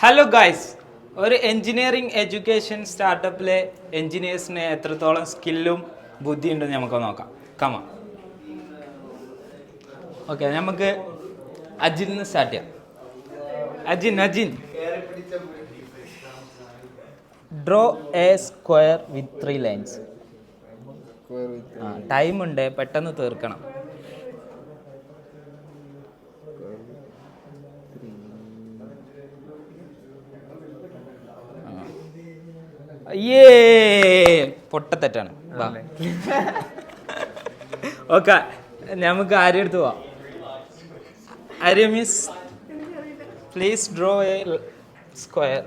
Hello guys ഒരു engineering education സ്റ്റാർട്ടപ്പിലെ എഞ്ചിനീയേഴ്സിന് എത്രത്തോളം സ്കില്ലും ബുദ്ധിയുണ്ടെന്ന് നമുക്ക് നോക്കാം. കമ ഓക്കെ നമുക്ക് അജിൻ നിന്ന് സ്റ്റാർട്ട് ചെയ്യാം. Ajin Ajin. Draw a square with three lines time ഉണ്ട് പെട്ടെന്ന് തീർക്കണം. അയ്യേ. പൊട്ടത്തെറ്റാണ് ഓക്കെ നമുക്ക് ആരും എടുത്ത് പോവാം. Miss please draw a square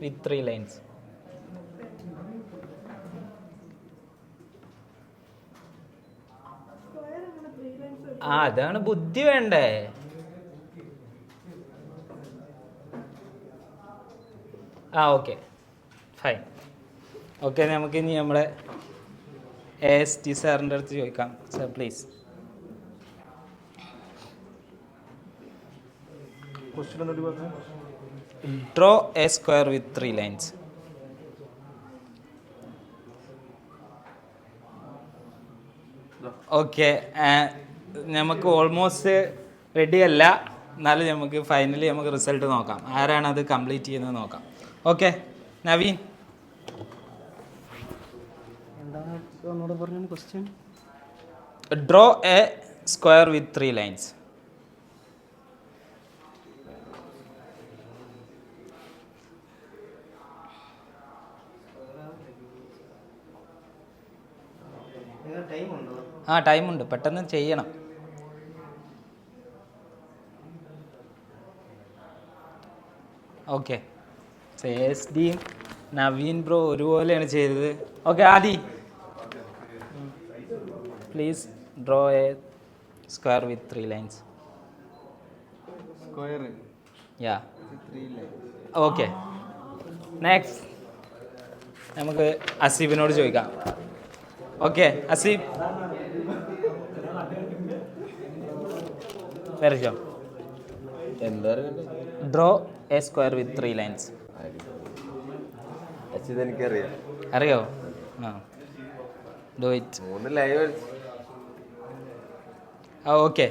with three lines ആ അതാണ് ബുദ്ധി വേണ്ടേ? ആ ഓക്കെ ഫൈൻ ഓക്കെ നമുക്ക് ഇനി നമ്മളെ എ എസ് ടി സാറിന്റെ അടുത്ത് ചോദിക്കാം. Sir please draw a square with three lines okay നമുക്ക് ഓൾമോസ്റ്റ് റെഡി അല്ല. എന്നാലും നമുക്ക് ഫൈനലി നമുക്ക് റിസൾട്ട് നോക്കാം. ആരാണ് അത് കംപ്ലീറ്റ് ചെയ്യുന്നത് നോക്കാം. ഓക്കെ നവീൻ. ഒന്നുകൂടെ പറഞ്ഞു question draw a square with three lines time ഉണ്ടോ. ആ പെട്ടെന്ന് ചെയ്യണം. ഓക്കെ എസ് നവീൻ ബ്രോ ഒരുപോലെയാണ് ചെയ്തത്. Okay Aadi. Please draw a square with three lines square yeah okay next നമുക്ക് അസീബിനോട് ചോദിക്കാം. ഓക്കെ അസീബ്. വരച്ചോ എന്താ draw a square with three lines എനിക്കറിയാം അറിയോ? ആ. ഡു ഇറ്റ് മൂന്ന് ലൈവ് ആ ഓക്കെ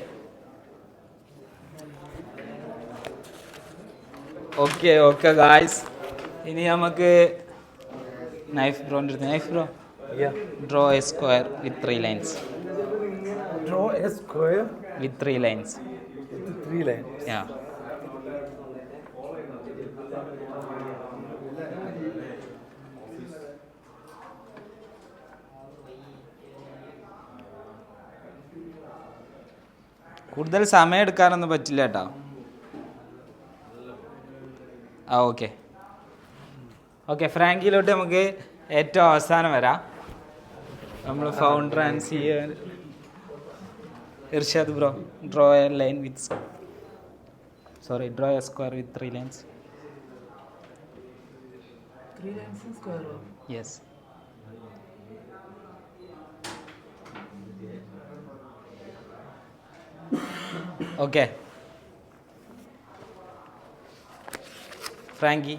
ഓക്കെ ഓക്കെ ഗായ്സ് ഇനി നമുക്ക് നൈഫ് ബ്രോന്റെ അടുത്ത് Naif bro draw a square with three lines draw a square with three lines three lines yeah കൂടുതൽ സമയം എടുക്കാനൊന്നും പറ്റില്ല കേട്ടോ. ആ ഓക്കെ. ഓക്കെ ഫ്രാങ്കിലോട്ട് നമുക്ക് ഏറ്റവും അവസാനം വരാം. നമ്മൾ founder and C Irshad bro draw a line with sorry draw a square with three lines three lines square yes okay Franky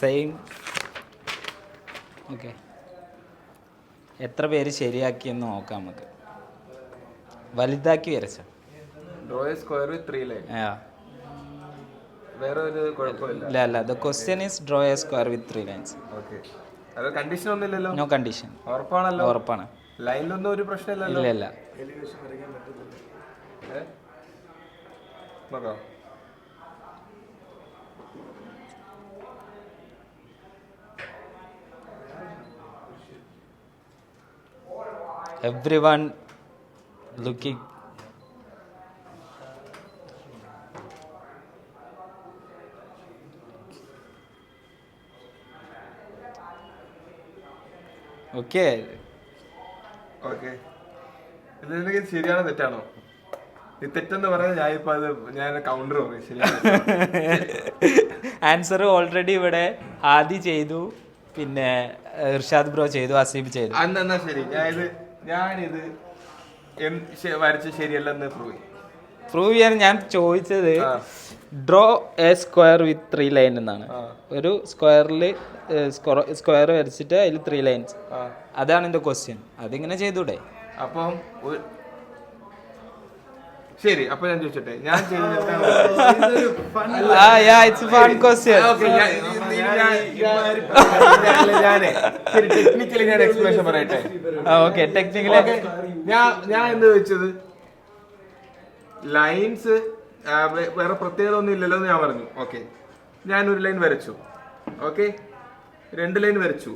same okay എത്ര പേര് ശരിയാക്കിയെന്ന് നോക്കാം നമുക്ക്. വലുതാക്കി വരച്ച. Draw a square with three line ആ വേറെ ഒരു കുഴപ്പമില്ല. ഇല്ല അല്ല the question is draw a square with three lines okay അത് കണ്ടീഷൻ ഒന്നുമില്ലല്ലോ? നോ കണ്ടീഷൻ ഉറപ്പാണല്ലോ? ഉറപ്പാണ്. ലൈനിലൊന്നും ഒരു പ്രശ്നമില്ലല്ലോ? ഇല്ല ഇല്ല? നോക്കാം everyone looking okay ഓക്കെ ഇത് ശരിയാണോ തെറ്റാണോ ഇത് തെറ്റെന്ന് പറയുന്നത് ഞാനിപ്പോ അത് ഞാൻ കൗണ്ടർ പറയും ശരിയാണ് ആൻസർ ഓൾറെഡി ഇവിടെ ആദി ചെയ്തു പിന്നെ ഇർഷാദ് ബ്രോ ചെയ്തു അസീബ് ചെയ്തു. അന്ന് എന്നാ ശരി. ഞാനിത് ഞാനിത് എം- ശ- വരച്ച് ശരിയല്ലെന്ന് പ്രൂവ് ചെയ്യും. പ്രൂവ് ചെയ്യാൻ ഞാൻ ചോദിച്ചത്. Draw a square with three line എന്നാണ്. ഒരു സ്ക്വയറിൽ സ്ക്വയർ വരച്ചിട്ട് അതിൽ ത്രീ ലൈൻസ് ആ. അതാണ് എന്റെ ക്വസ്റ്റ്യൻ അതിങ്ങനെ ചെയ്തൂടെ. അപ്പം ശരി അപ്പൊ ഞാൻ ചോദിച്ചോട്ടെ. ഞാൻ ടെക്നിക്കലി ഞാൻ എക്സ്പ്ലനേഷൻ പറയട്ടെ. ഓക്കെ ടെക്നിക്കലി ഞാൻ ഞാൻ എന്ത് ചോദിച്ചത്? ലൈൻസ് വേറെ പ്രത്യേകത ഒന്നും ഇല്ലല്ലോ എന്ന് ഞാൻ പറഞ്ഞു. ഓക്കെ. ഞാൻ ഒരു ലൈൻ വരച്ചു. ഓക്കെ. രണ്ട് ലൈൻ വരച്ചു.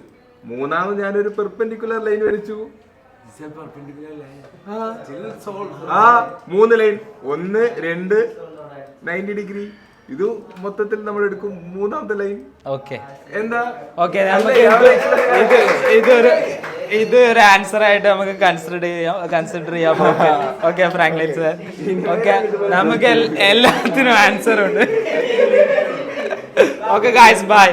മൂന്നാമത് ഞാനൊരു പെർപെൻഡിക്കുലർ ലൈൻ വരച്ചു. ആ. മൂന്ന് ലൈൻ ഒന്ന് രണ്ട് നയന്റി ഡിഗ്രി ഇത് മൊത്തത്തിൽ നമ്മൾ എടുക്കും മൂന്നാമത്തെ ലൈൻ ഓക്കെ എന്താ? ഓക്കെ നമുക്ക് ഇത് ഇതൊരു ഇത് ഒരു ആൻസർ ആയിട്ട് നമുക്ക് കൺസിഡർ ചെയ്യാം കൺസിഡർ ചെയ്യാം. ഓക്കെ ഫ്രാങ്ക്ലിൻ സർ ഓക്കെ നമുക്ക് എല്ലാത്തിനും ആൻസർ ഉണ്ട്. Okay guys bye